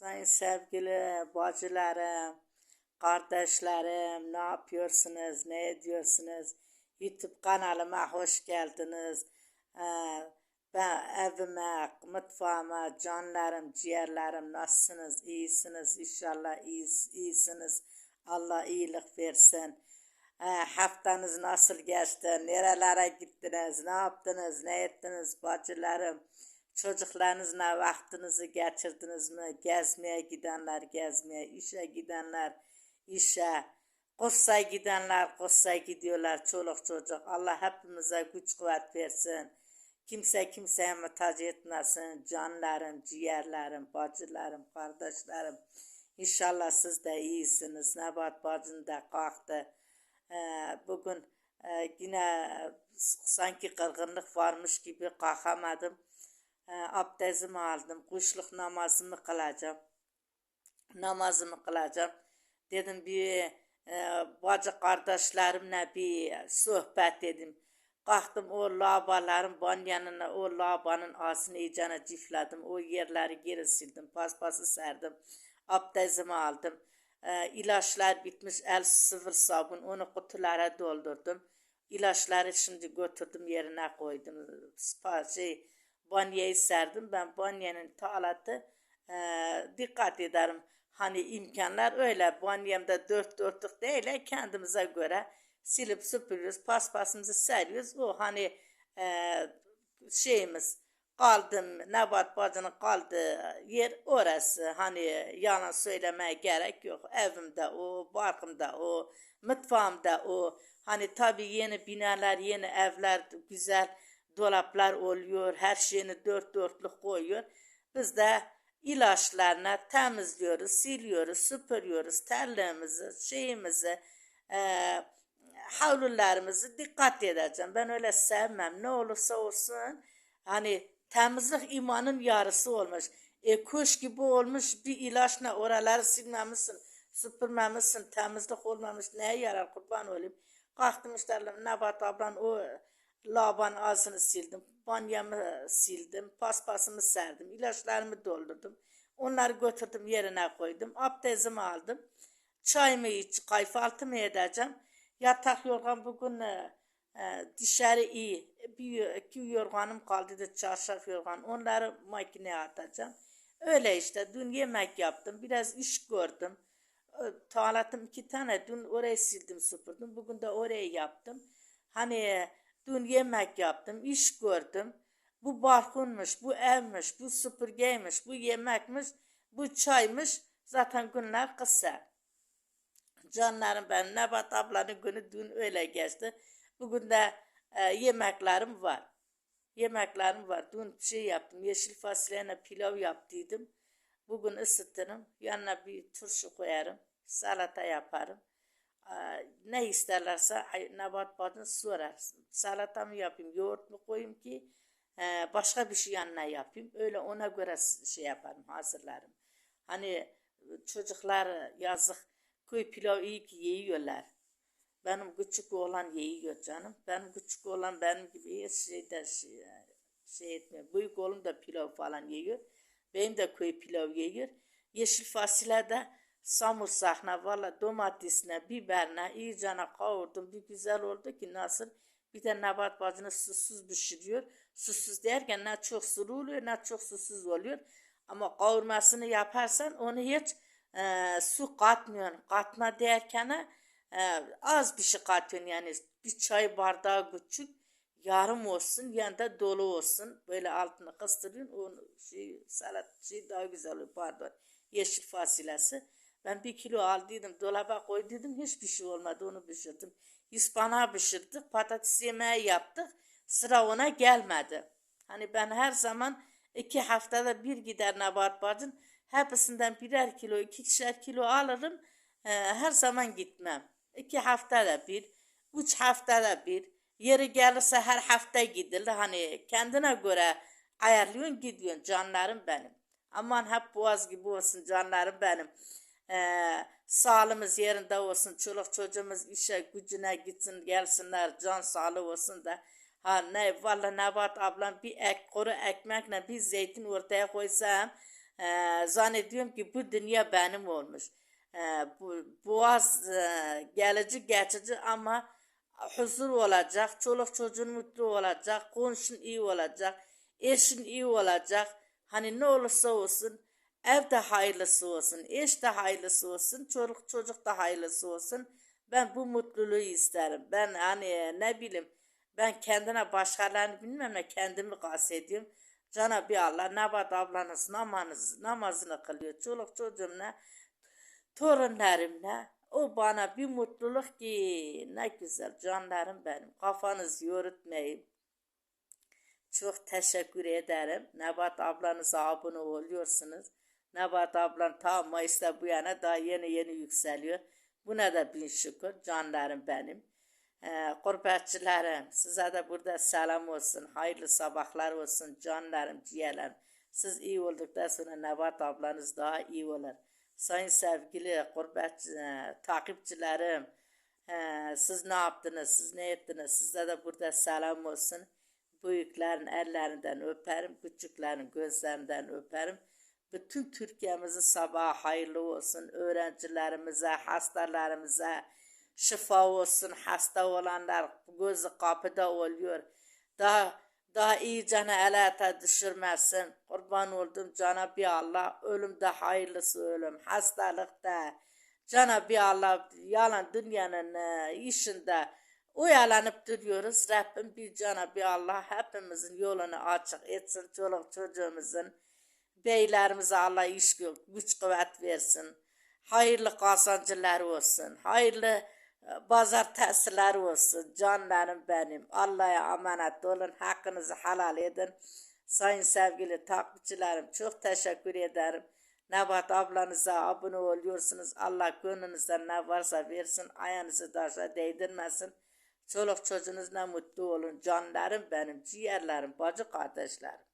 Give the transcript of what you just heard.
Sayın sevgili bacılarım, kardeşlerim, ne yapıyorsunuz, ne ediyorsunuz? YouTube kanalıma hoş geldiniz. Ee, ben evime, mutfağıma, canlarım, ciğerlerim nasılsınız? İyisiniz inşallah iyis- iyisiniz. Allah iyilik versin. Ee, haftanız nasıl geçti? Nerelere gittiniz? Ne yaptınız? Ne ettiniz bacılarım? Çocuklarınızla vaktinizi geçirdiniz mi? Gezmeye gidenler gezmeye, işe gidenler işe, kursa gidenler kursa gidiyorlar çoluk çocuk. Allah hepimize güç kuvvet versin. Kimse kimseye muhtaç etmesin. Canlarım, ciğerlerim, bacılarım, kardeşlerim. İnşallah siz de iyisiniz. Nebat bacın da kalktı. Ee, bugün e, yine sanki kırgınlık varmış gibi kalkamadım. Ee, abdestimi aldım. Kuşluk namazımı kılacağım. Namazımı kılacağım. Dedim bir e, bacı kardeşlerimle bir sohbet dedim. Kalktım o labaların ban yanına o labanın ağzını iyicene cifledim. O yerleri geri sildim. Paspası serdim. Abdestimi aldım. E, ilaçlar bitmiş el sıfır sabun onu kutulara doldurdum. İlaçları şimdi götürdüm yerine koydum. Şey, banyeyi serdim. Ben banyenin talatı e, dikkat ederim. Hani imkanlar öyle. Banyemde dört dörtlük değil. Kendimize göre silip süpürüyoruz. Paspasımızı seriyoruz. O hani e, şeyimiz kaldım Nebat bacının kaldığı yer orası. Hani yalan söylemeye gerek yok. Evimde o, barkımda o, mutfağımda o. Hani tabii yeni binalar, yeni evler, güzel dolaplar oluyor. Her şeyini dört dörtlük koyuyor. Biz de ilaçlarına temizliyoruz, siliyoruz, süpürüyoruz. Terliğimizi, şeyimizi, e, havlularımızı dikkat edeceğim. Ben öyle sevmem. Ne olursa olsun hani temizlik imanın yarısı olmuş. E kuş gibi olmuş bir ilaçla oraları silmemişsin, süpürmemişsin, temizlik olmamış. Neye yarar kurban olayım? Kalktım işte Nebat ablan o laban ağzını sildim. Banyamı sildim. Paspasımı serdim. ilaçlarımı doldurdum. Onları götürdüm yerine koydum. Abdestimi aldım. Çayımı iç, kahvaltımı edeceğim. Yatak yorgan bugün e, e, dışarı iyi. Bir, iki yorganım kaldı da çarşaf yorgan. Onları makineye atacağım. Öyle işte dün yemek yaptım. Biraz iş gördüm. E, Tuvaletim iki tane. Dün orayı sildim süpürdüm. Bugün de orayı yaptım. Hani dün yemek yaptım. iş gördüm. Bu balkonmuş, bu evmiş, bu süpürgeymiş, bu yemekmiş, bu çaymış. Zaten günler kısa. Canlarım ben Nebat ablanın günü dün öyle geçti. Bugün de e, yemeklerim var. Yemeklerim var. Dün şey yaptım. Yeşil fasulyeyle pilav yaptıydım. Bugün ısıtırım. Yanına bir turşu koyarım. Salata yaparım. Ne isterlerse Nebat bacın sorar. Salata mı yapayım, yoğurt mu koyayım ki e, başka bir şey yanına yapayım. Öyle ona göre şey yaparım, hazırlarım. Hani çocuklar yazık köy pilav iyi ki yiyorlar. Benim küçük oğlan yiyor canım. Benim küçük oğlan benim gibi hiç şeyde şey, şey. Büyük oğlum da pilav falan yiyor. Benim de köy pilav yiyor. Yeşil fasulye de samırsakla valla domatesine, biberine iyicene kavurdum. Bir güzel oldu ki nasıl. Bir de Nebat bacını susuz pişiriyor. Susuz derken ne çok sulu oluyor ne çok susuz oluyor. Ama kavurmasını yaparsan onu hiç e, su katmıyorsun. Katma derken e, az bir şey katıyorsun yani bir çay bardağı küçük yarım olsun yanında dolu olsun. Böyle altını kıstırıyorsun onu şey, salat şey daha güzel oluyor pardon. Yeşil fasulyesi. Ben bir kilo aldıydım dolaba koyduydum hiçbir şey olmadı onu pişirdim. İspanağı pişirdik patates yemeği yaptık sıra ona gelmedi. Hani ben her zaman iki haftada bir gider Nebat bacın hepsinden birer kilo ikişer kilo alırım Ee, her zaman gitmem. İki haftada bir üç haftada bir yeri gelirse her hafta gidilir hani kendine göre ayarlıyorsun gidiyorsun canlarım benim. Aman hep boğaz gibi olsun canlarım benim. Ee, sağlığımız yerinde olsun. Çoluk çocuğumuz işe gücüne gitsin gelsinler. Can sağlığı olsun da. Ha ne valla Nebat ablam bir ek, kuru ekmekle bir zeytin ortaya koysam Ee, zannediyorum ki bu dünya benim olmuş. Ee, bu boğaz e, gelici geçici ama huzur olacak, çoluk çocuğun mutlu olacak, komşun iyi olacak, eşin iyi olacak. Hani ne olursa olsun ev de hayırlısı olsun, eş de hayırlısı olsun, çoluk çocuk da hayırlısı olsun. Ben bu mutluluğu isterim. Ben hani ne bileyim ben kendine başkalarını bilmem ne kendimi kastediyorum. Cenab-ı Allah Nebat ablanız namazını, namazını kılıyor. Çoluk çocuğumla, torunlarımla. O bana bir mutluluk ki ne güzel canlarım benim. Kafanızı yorutmayın. Çok teşekkür ederim. Nebat ablanıza abone oluyorsunuz. Nebat ablan ta Mayıs'ta bu yana daha yeni yeni yükseliyor. Buna da bin şükür canlarım benim. Ee, gurbetçilerim size de burada selam olsun. Hayırlı sabahlar olsun canlarım, ciğerlerim. Siz iyi olduktan sonra Nebat ablanız daha iyi olur. Sayın sevgili gurbet e, takipçilerim, e, siz ne yaptınız, siz ne ettiniz? Size de burada selam olsun. Büyüklerin ellerinden öperim, küçüklerin gözlerinden öperim. Bütün Türkiye'mizin sabahı hayırlı olsun. Öğrencilerimize, hastalarımıza şifa olsun. Hasta olanlar gözü kapıda oluyor. Daha daha iyicene elata düşürmesin. Kurban oldum Cenab-ı Allah. Ölümde hayırlısı ölüm. Hastalıkta Cenab-ı Allah yalan dünyanın e, işinde uyalanıp duruyoruz. Rabbim bir Cenab-ı Allah hepimizin yolunu açık etsin. Çoluk çocuğumuzun beylerimize Allah iş gü- güç kuvvet versin. Hayırlı kazancılar olsun. Hayırlı e, pazar tesirleri olsun. Canlarım benim. Allah'a emanet olun. Hakkınızı helal edin. Sayın sevgili takipçilerim çok teşekkür ederim. Nebat ablanıza abone oluyorsunuz. Allah gönlünüzden ne varsa versin. Ayağınızı taşa değdirmesin. Çoluk çocuğunuzla mutlu olun. Canlarım benim, ciğerlerim, bacı kardeşlerim.